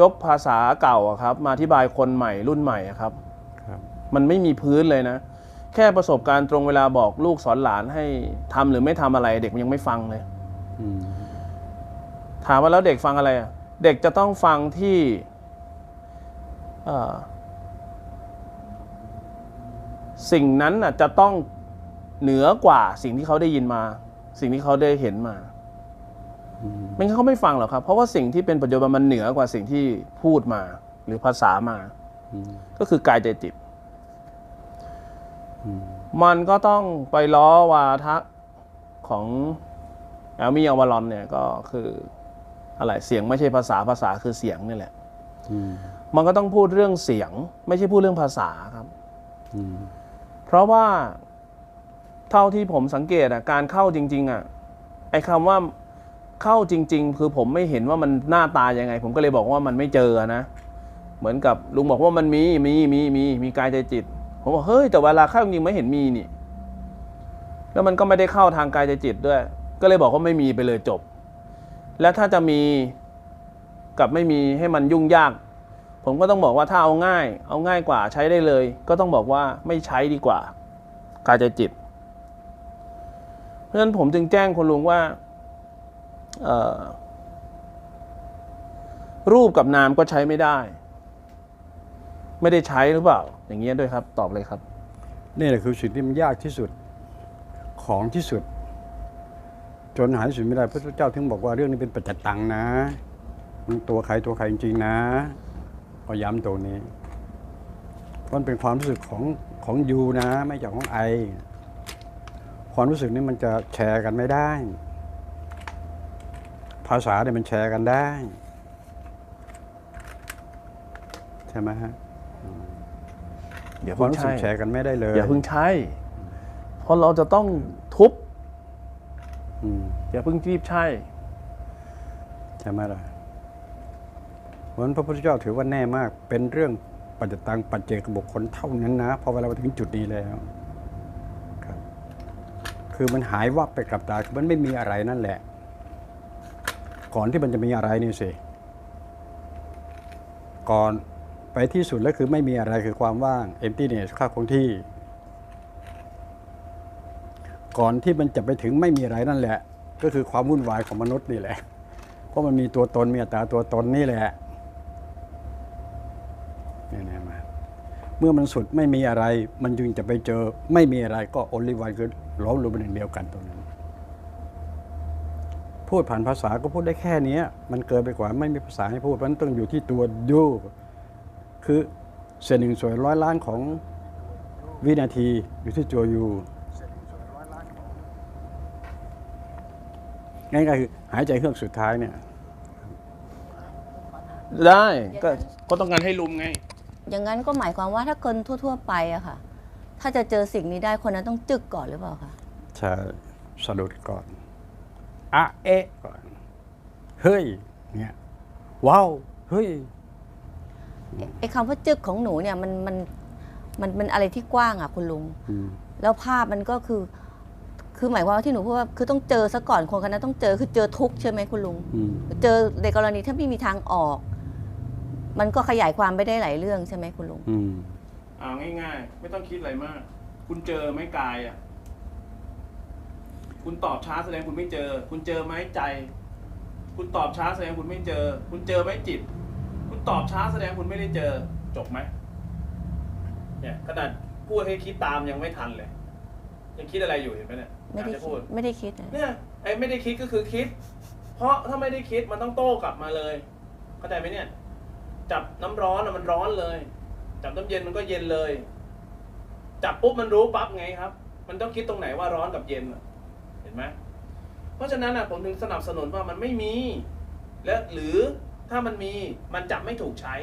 ยกภาษาเก่าอะครับ มาอธิบายคนใหม่รุ่นใหม่อะครับครับ มันไม่มีพื้นเลยนะ แค่ประสบการณ์ตรงเวลาบอกลูกสอนหลานให้ทำหรือไม่ทำอะไร เด็กมันยังไม่ฟังเลย อืมถามว่าแล้วเด็กฟังอะไรอะเด็กจะต้องฟังที่เอ่อสิ่งนั้นน่ะจะต้องเหนือกว่าสิ่งที่เขาได้ยินมา สิ่งที่เขาได้เห็นมาอืม ไม่งั้นเขาไม่ฟังหรอกครับ เพราะว่าสิ่งที่เป็นปัจจุบันมันเหนือกว่าสิ่งที่พูดมา หรือภาษามาอืมก็คือกายใจจิตอืมมันก็ต้องไปล้อวาทะของแอลมี่อวารอนเนี่ยก็คืออะไรเสียงไม่ใช่ภาษาภาษาคือเสียงนี่แหละอืมมันก็ต้องพูดเรื่องเสียง ไม่ใช่พูดเรื่องภาษาครับอืมเพราะว่าเท่าที่ผมสังเกตอะการเข้าจริง ๆ อะไอ้คำว่า เข้าจริง ๆ คือผมไม่เห็นว่ามันหน้าตายังไง ผมก็เลยบอกว่ามันไม่เจอนะ เหมือนกับลุงบอกว่ามันมีมีมีมีมีกายใจจิต ผมบอกเฮ้ยแต่เวลาเข้าจริงไม่เห็นมีนี่ แล้วมันก็ไม่ได้เข้าทางกายใจจิตด้วย ก็เลยบอกว่าไม่มีไปเลยจบ แล้วถ้าจะมีกับไม่มีให้มันยุ่งยาก ผมก็ต้องบอกว่าถ้าเอาง่าย เอาง่ายกว่าใช้ได้เลย ก็ต้องบอกว่าไม่ใช้ดีกว่า กายใจจิต เพราะฉะนั้นผมจึงแจ้งคุณลุงว่า รูปกับนามก็ใช้ไม่ได้ ไม่ได้ใช้หรือเปล่า อย่างเงี้ยด้วยครับ ตอบเลยครับ นี่แหละคือสิ่งที่มันยากที่สุดของที่สุด จนหาที่สุดไม่ได้พระพุทธเจ้าถึงบอกว่าเรื่องนี้เป็นปัจจตังนะมันตัวใครตัวใครจริงๆนะก็ย้ำตัวนี้มันเป็นความรู้สึกของของยูนะ ไม่ใช่ของไอ ความรู้สึกนี้มันจะแชร์กันไม่ได้ ภาษาเนี่ยมันแชร์กันได้ ใช่ไหมฮะเดี๋ยวความเพิ่งรู้สึใช่กแชร์กันไม่ได้เลยอย่าเพิ่งใช้เพราะเราจะต้องทุบ อืม อย่าเพิ่งรีบใช่ ใช่ไหมล่ะเพราะฉะนั้นพระพุทธเจ้าถือว่าแน่มาก เป็นเรื่องปัจจตังปัจเจกบุคคลเท่านั้นนะพอเวลามาถึงจุดนี้แล้วครับ คือมันหายวับไปกับตาคือมันไม่มีอะไรนั่นแหละ ก่อนที่มันจะมีอะไรนี่สิ ก่อนไปที่สุดแล้วคือไม่มีอะไรคือความว่าง emptiness ค่าคงที่ ก่อนที่มันจะไปถึงไม่มีอะไรนั่นแหละ ก็คือความวุ่นวายของมนุษย์นี่แหละ เพราะมันมีตัวตนมีอัตราตัวตนนี่แหละนี่นะมาเมื่อมันสุดไม่มีอะไร มันจึงจะไปเจอไม่มีอะไรก็ only one คือล้อมรวมเป็นหนึ่งเดียวกันตรงนั้น พูดผ่านภาษาก็พูดได้แค่เนี้ยมันเกินไปกว่าไม่มีภาษาให้พูดเพราะฉะนั้นต้องอยู่ที่ตัวดู คือเศษหนึ่งส่วนร้อยล้านของวินาทีอยู่ที่ตัวยูง่ายๆคือหายใจเครื่องสุดท้ายเนี่ย ได้ก็ก็ต้องการให้ลุมไง อย่างนั้นก็หมายความว่าถ้าคนทั่ว ๆ ไปอะค่ะ ถ้าจะเจอสิ่งนี้ได้คนนั้นต้องจึกก่อนหรือเปล่าคะใช่สะดุดก่อน อะเอะก่อนเฮ้ยเนี่ยว้าวเฮ้ยไอ้คำว่าจึกของหนูเนี่ยมันมันมันมันอะไรที่กว้างอะคุณลุงอืมแล้วภาพมันก็คือ คือหมายความว่าที่หนูพูดว่าคือต้องเจอซะก่อนคนคนนั้นต้องเจอคือเจอทุกข์ใช่ไหมคุณลุงอืมเจอในกรณีถ้าไม่มีทางออก มันก็ขยายความไปได้หลายเรื่องใช่ไหมคุณลุงอืมเอาง่าย ๆ ไม่ต้องคิดอะไรมาก คุณเจอไหม่กายอะ คุณตอบช้าแสดงคุณไม่เจอ คุณเจอไหมใจ คุณตอบช้าแสดงคุณไม่เจอ คุณเจอไหมจิต คุณตอบช้าแสดงคุณไม่ได้เจอ จบไหมเนี่ยขนาดพูดให้คิดตามยังไม่ทันเลย ยังคิดอะไรอยู่เห็นไหมเนี่ยไม่อยากได้จะคิพูดดไม่ได้คิดอะเนี่ยไอ้ไม่ได้คิดก็คือคิด เพราะถ้าไม่ได้คิดมันต้องโต้กลับมาเลยเข้าใจไหมเนี่ย จับน้ำร้อนอะมันร้อนเลย จับน้ำเย็นมันก็เย็นเลย จับปุ๊บมันรู้ปั๊บไงครับ มันต้องคิดตรงไหนว่าร้อนกับเย็นอะเห็นไหมเพราะฉะนั้นอะผมถึงสนับสนุนว่ามันไม่มี และหรือถ้ามันมีมันจะไม่ถูกใช้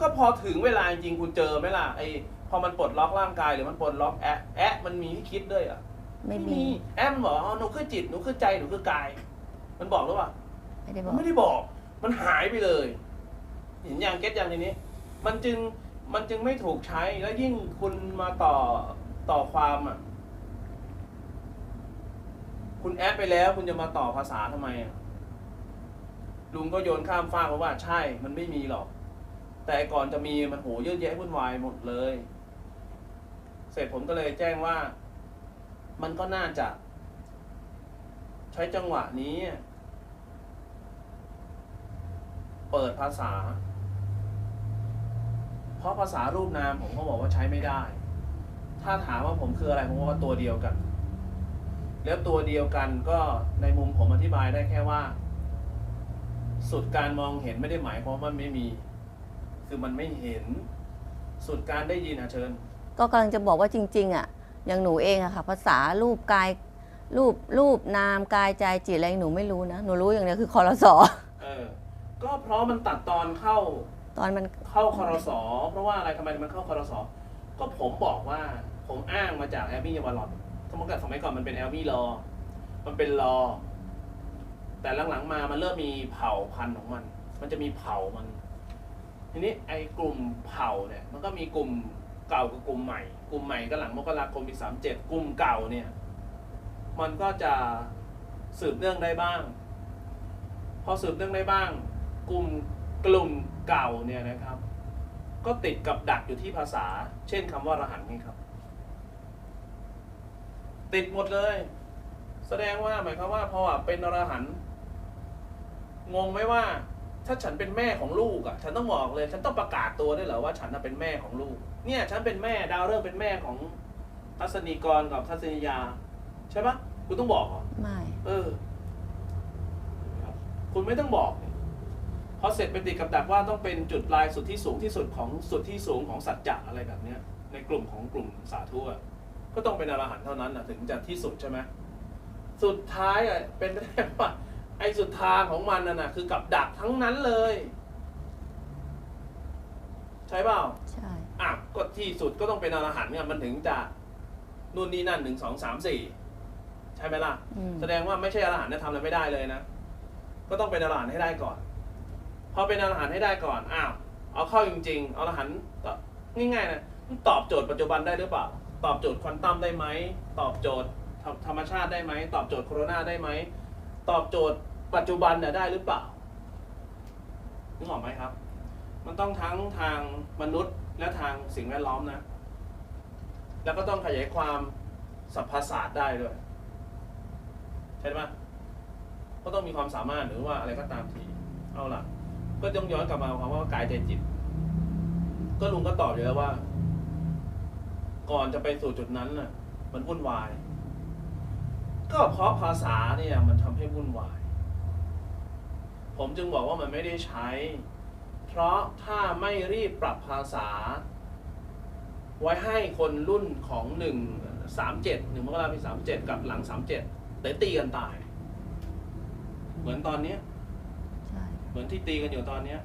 ก็พอถึงเวลาจริงๆคุณเจอไหมล่ะไอ้พอมันปลดล็อกร่างกายหรือมันปลดล็อกแอะแอะมันมีให้คิดด้วยอะไม่มีแอมนบอกอ๋อหนูคือจิตหนูคือใจหนูคือกาย มันบอกหรือเปล่าไม่ได้บมัอนกไม่ได้บอก มันหายไปเลยเห็นอย่างเก็ตอย่างทีนี้ มันจึงมันจึงไม่ถูกใช้แล้วยิ่งคุณมาต่อต่อความอะ คุณแอดไปแล้วคุณจะมาต่อภาษาทำไมอะลุงก็โยนข้ามฟากมาะว่าใช่มันไม่มีหรอก แต่ก่อนจะมีมันโหเยอะแยะวุ่นวายหมดเลย เสร็จผมก็เลยแจ้งว่า มันก็น่าจะ ใช้จังหวะนี้ เปิดภาษา เพราะภาษารูปนามผมก็บอกว่าใช้ไม่ได้ ถ้าถามว่าผมคืออะไรผมว่าตัวเดียวกัน แล้วตัวเดียวกันก็ในมุมผมอธิบายได้แค่ว่า สุดการมองเห็นไม่ได้หมายความว่ามันไม่มี คือมันไม่เห็น สุดการได้ยินอะเชิญ ก็กำลังจะบอกว่าจริง ๆ อะ อย่างหนูเองอะค่ะ ภาษารูปกายรูปรูปนามกายใจจิตอะไรหนูไม่รู้นะ หนูรู้อย่างเดียวคือคอรสอเออ ก็เพราะมันตัดตอนเข้า ตอนมันเข้าคอรสอเพราะว่าอะไรทำไมมันเข้าคอรสอก็ผมบอกว่าผมอ้างมาจากแอลมี่ยาวาลอน สมมติกับสมัยก่อนมันเป็นแอลมี่รอ มันเป็นรอ แต่หลังๆมามันเริ่มมีเผ่าพันธุ์ของมัน มันจะมีเผ่ามัน ทีนี้ไอ้กลุ่มเผ่าเนี่ย มันก็มีกลุ่มเก่ากับกลุ่มใหม่ กลุ่มใหม่ก็หลังมกราคมปีสามเจ็ดกลุ่มเก่าเนี่ย มันก็จะสืบเนื่องได้บ้าง พอสืบเนื่องได้บ้าง กลุ่มกลุ่มเก่าเนี่ยนะครับ ก็ติดกับดักอยู่ที่ภาษา เช่นคำว่ารหัสนี่ครับ ติดหมดเลย แสดงว่าหมายความว่าพอเป็นอรหันต์งงไหมว่า ถ้าฉันเป็นแม่ของลูกอะ ฉันต้องบอกเลย ฉันต้องประกาศตัวได้วยเหรอว่าฉันน่ะเป็นแม่ของลูก เนี่ย ฉันเป็นแม่ดาวเรื่องเป็นแม่ของทัศนีกรกับทัศนียา ใช่ปะคุณต้องบอกเหรอไม่ เออ คุณไม่ต้องบอกนี่พอเสร็จไปติดกับดักว่าต้องเป็นจุดปลายสุดที่สูงที่สุดของสุดที่สูงของสัจจะอะไรแบบเนี้ย ในกลุ่มของกลุ่มสาธุอะ ก็ต้องเป็นอรหันต์เท่านั้นนะถึงจะที่สุดใช่ไหมสุดท้ายอะเป็นไปได้ว่าไอ้สุดทางของมันน่ะนะคือกับดักทั้งนั้นเลย ใช่เปล่าใช่อะก็ที่สุดก็ต้องเป็นอรหันต์เนี่ยมันถึงจะนู่นนี่นั่นหนึ่งสองสามสี่ใช่ไหมล่ะอืมแสดงว่าไม่ใช่อรหันต์เนี่ยทำอะไรไม่ได้เลยนะก็ต้องเป็นอรหันต์ให้ได้ก่อนพอเป็นอรหันต์ให้ได้ก่อนอ้าวเอาเข้าจริง ๆ อรหันต์ก็ง่ายๆนะมันตอบโจทย์ปัจจุบันได้หรือเปล่า ตอบโจทย์ควอนตัมได้ไหม ตอบโจทย์ธรรธรรมชาติได้ไหม ตอบโจทย์โคโรนาได้ไหม ตอบโจทย์ปัจจุบันเนี่ยได้หรือเปล่านึกออกไหมครับ มันต้องทั้งทางมนุษย์และทางสิ่งแวดล้อมนะ แล้วก็ต้องขยายความสรรพศาสตร์ได้ด้วย ใช่ไหมก็ต้องมีความสามารถหรือว่าอะไรก็ตามที เอาล่ะ ก็ต้องย้อนกลับมาความว่ากายใจจิต ก็ลุงก็ตอบอยู่แล้วว่า ก่อนจะไปสู่จุดนั้นน่ะ มันวุ่นวาย ก็เพราะภาษาเนี่ยมันทำให้วุ่นวาย ผมจึงบอกว่ามันไม่ได้ใช้ เพราะถ้าไม่รีบปรับภาษา ไว้ให้คนรุ่นของหนึ่งสามเจ็ดหนึ่งมกราคมปีสามเจ็ดกับหลังสามเจ็ดเตะตีกันตาย เหมือนตอนเนี้ยใช่เหมือนที่ตีกันอยู่ตอนเนี้ย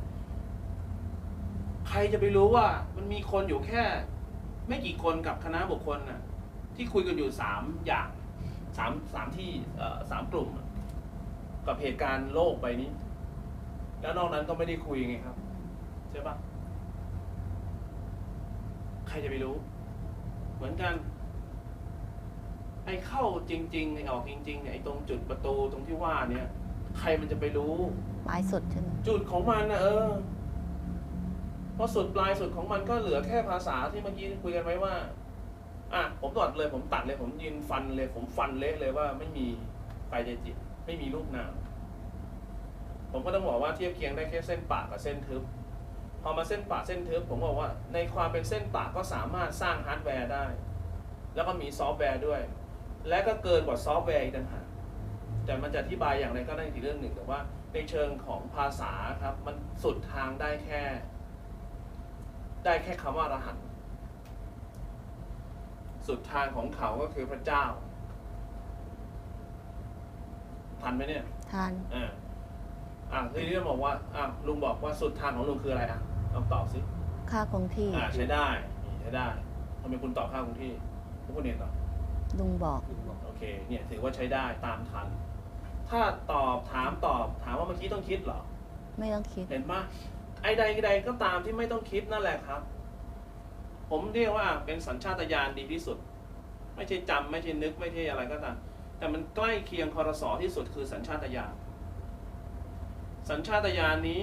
ใครจะไปรู้ว่ามันมีคนอยู่แค่ ไม่กี่คนกับคณะบุคคลน่ะที่คุยกันอยู่สามอย่างสามสามที่เอ่อสามกลุ่มอะกับเหตุการณ์โลกใบนี้ แล้วนอกนั้นก็ไม่ได้คุยไงครับใช่ปะใครจะไปรู้ เหมือนกัน ไอ้เข้าจริงๆไอ้ออกจริงๆเนี่ยไอ้ตรงจุดประตูตรงที่ว่าเนี่ย ใครมันจะไปรู้ปลายสุดใช่ไหมจุดของมันนะเออ เพราะสุดปลายสุดของมันก็เหลือแค่ภาษาที่เมื่อกี้คุยกันไว้ว่า อะผมตัดเลยผมตัดเลยผมยืนฟันเลย ผมฟันเละเลยว่าไม่มีกายจจิต ไม่มีรูปนามผมก็ต้องบอกว่าเทียบเคียงได้แค่เส้นปากกับเส้นทึบ พอมาเส้นปากเส้นทึบ ผมบอกว่าในความเป็นเส้นปากก็สามารถสร้างฮาร์ดแวร์ได้ แล้วก็มีซอฟต์แวร์ด้วย และก็เกินกว่าซอฟต์แวร์อีกต่างหากแต่มันจะอธิบายอย่างไรก็ได้อีกเรื่องหนึ่งแต่ว่าในเชิงของภาษาครับ มันสุดทางได้แค่ ได้แค่คำว่ารหัส สุดทางของเขาก็คือพระเจ้า ทันไหมเนี่ยทานอ่าอ่าทีนี้บอกว่าอ่าลุงบอกว่าสุดทางของลุงคืออะไรอะลองตอบสิค่าคงที่ อ่าใช้ได้นี่ใช้ได้ทำไมคุณตอบข้างคุณที่พวกคุณเรียนตอบลุงบอกโอเค เนี่ยถือว่าใช้ได้ตามทัน ถ้าตอบถามตอบถามว่าเมื่อกี้ต้องคิดเหรอ ไม่ต้องคิด เห็นปะไอ้ใดใดก็ตามที่ไม่ต้องคิดนั่นแหละครับ ผมเรียกว่าเป็นสัญชาตญาณดีที่สุด ไม่ใช่จำไม่ใช่นึกไม่ใช่อะไรก็ตาม แต่มันใกล้เคียงคอรสอที่สุดคือสัญชาตญาณสัญชาตญาณนี้